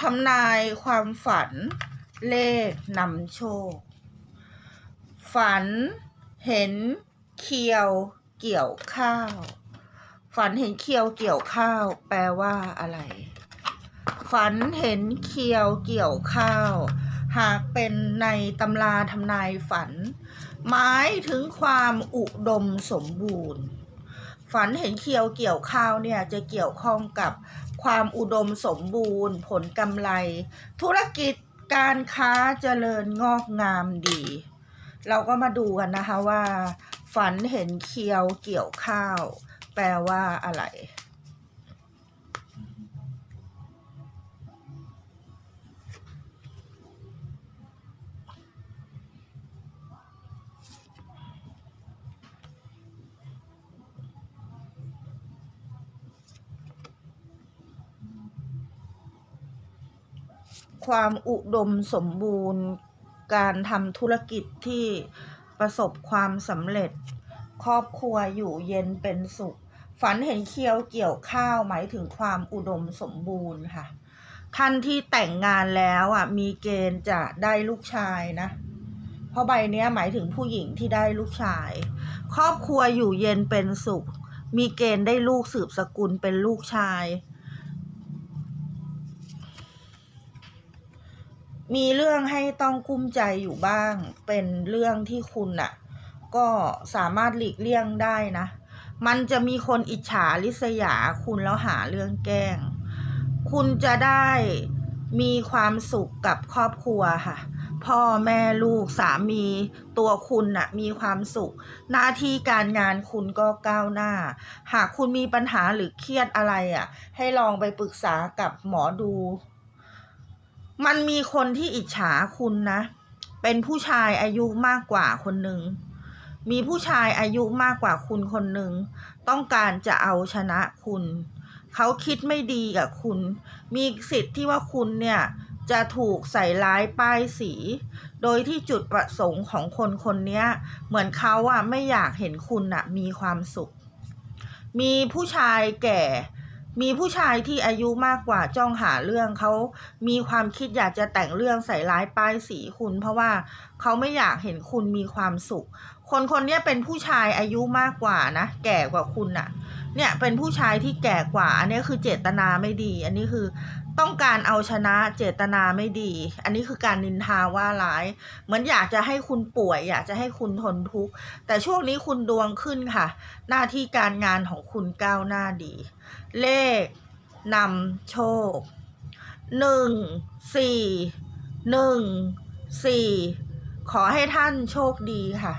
ทำนายความฝันเลขนำโชค ฝันเห็นเคียวเกี่ยวข้าว ฝันเห็นเคียวเกี่ยวข้าว แปลว่าอะไร ฝันเห็นเคียวเกี่ยวข้าว หากเป็นในตำราทำนายฝัน หมายถึงความอุดมสมบูรณ์ ฝันเห็นเคียวเกี่ยวข้าวเนี่ยจะเกี่ยวข้องกับ ความอุดมสมบูรณ์ ผลกำไร ธุรกิจการค้าเจริญงอกงามดี เราก็มาดูกันนะคะว่า ฝันเห็นเคียวเกี่ยวข้าว แปลว่าอะไร ความอุดมสมบูรณ์ การทำธุรกิจที่ประสบความสำเร็จ ครอบครัวอยู่เย็นเป็นสุข ฝันเห็นเคียวเกี่ยวข้าวหมายถึงความอุดมสมบูรณ์ค่ะ ท่านที่แต่งงานแล้วอะมีเกณฑ์จะได้ลูกชายนะ เพราะใบเนี้ยหมายถึงผู้หญิงที่ได้ลูกชาย ครอบครัวอยู่เย็นเป็นสุข มีเกณฑ์ได้ลูกสืบสกุลเป็นลูกชาย มีเรื่องให้ต้องกุ้มใจอยู่บ้าง เป็นเรื่องที่คุณน่ะก็สามารถหลีกเลี่ยงได้นะ มันจะมีคนอิจฉาริษยาคุณแล้วหาเรื่องแกล้ง คุณจะได้มีความสุขกับครอบครัวค่ะ พ่อแม่ลูกสามีตัวคุณน่ะมีความสุข หน้าที่การงานคุณก็ก้าวหน้า หากคุณมีปัญหาหรือเครียดอะไรอะ ให้ลองไปปรึกษากับหมอดู มันมีคนที่อิจฉาคุณนะ เป็นผู้ชายอายุมากกว่าคนหนึ่ง มีผู้ชายอายุมากกว่าคุณคนหนึ่ง ต้องการจะเอาชนะคุณ เขาคิดไม่ดีกับคุณ มีสิทธิ์ที่ว่าคุณเนี่ยจะถูกใส่ร้ายป้ายสี โดยที่จุดประสงค์ของคนคนนี้เหมือนเขาอะไม่อยากเห็นคุณอะมีความสุข มีผู้ชายแก่ มีผู้ชายที่อายุมากกว่าจ้องหาเรื่องเขามีความคิดอยากจะแต่งเรื่องใส่ร้ายป้ายสีคุณ เพราะว่าเขาไม่อยากเห็นคุณมีความสุข คนคนนี้เป็นผู้ชายอายุมากกว่านะ แก่กว่าคุณน่ะ เนี่ยเป็นผู้ชายที่แก่กว่า อันนี้คือเจตนาไม่ดี อันนี้คือต้องการเอาชนะเจตนาไม่ดี อันนี้คือการนินทาว่าร้าย เหมือนอยากจะให้คุณป่วย อยากจะให้คุณทนทุกข์ แต่ช่วงนี้คุณดวงขึ้นค่ะ หน้าที่การงานของคุณก้าวหน้าดี เลขนำโชคหนึ่งสี่หนึ่งสี่ขอให้ท่านโชคดีค่ะ